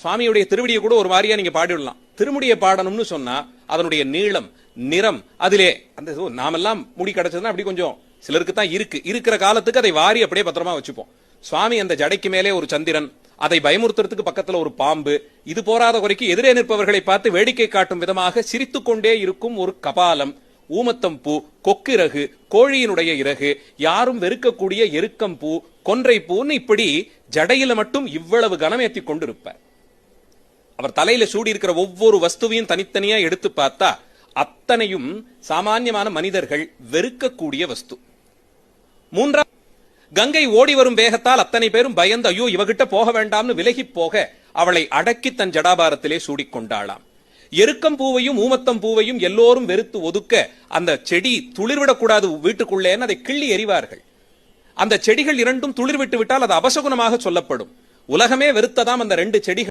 சுவாமியுடைய திருவடியை கூட ஒரு மாதிரியா நீங்க பாடிவிடலாம். திருமுடியை பாடணும்னு சொன்னா அதனுடைய நீளம் நிறம் அதிலே அந்த நாமெல்லாம் முடி கிடைச்சதுன்னா அப்படி கொஞ்சம் சிலருக்கு தான் இருக்கு. இருக்கிற காலத்துக்கு அதை வாரி அப்படியே பத்திரமா வச்சுப்போம். சுவாமி அந்த ஜடைக்கு மேலே ஒரு சந்திரன் அதை பயமுறுத்துறதுக்கு பக்கத்துல ஒரு பாம்பு இது போராத குறைக்கு எதிரே நிற்பவர்களை பார்த்து வேடிக்கை காட்டும் விதமாக சிரித்து கொண்டே இருக்கும் ஒரு கபாலம் ஊமத்தம் பூ கொக்கிறகு கோழியினுடைய இறகு யாரும் வெறுக்கக்கூடிய எருக்கம் பூ கொன்றை பூன்னு இப்படி ஜடையில மட்டும் இவ்வளவு கனமேத்தி கொண்டிருப்பார் அவர் தலையில சூடி இருக்கிற ஒவ்வொரு வஸ்துவையும் தனித்தனியா எடுத்து பார்த்தா அத்தனையும் சாமானியமான மனிதர்கள் வெறுக்கக்கூடிய வஸ்து. மூன்றாம் கங்கை ஓடி வரும் வேகத்தால் அத்தனை பேரும் பயந்து ஐயோ இவகிட்ட போக வேண்டாம்னு விலகி போக அவளை அடக்கி தன் ஜடாபாரத்திலே சூடிக்கொண்டாளாம். எருக்கம் பூவையும் ஊமத்தம் பூவையும் எல்லோரும் வெறுத்து ஒதுக்க அந்த செடி துளிர்விடக்கூடாது வீட்டுக்குள்ளேன்னு அதை கிள்ளி எறிவார்கள். அந்த செடிகள் இரண்டும் துளிர்விட்டு விட்டால் அது அபசகுணமாக சொல்லப்படும். உலகமே வெறுத்ததாம் அந்த ரெண்டு செடிகள்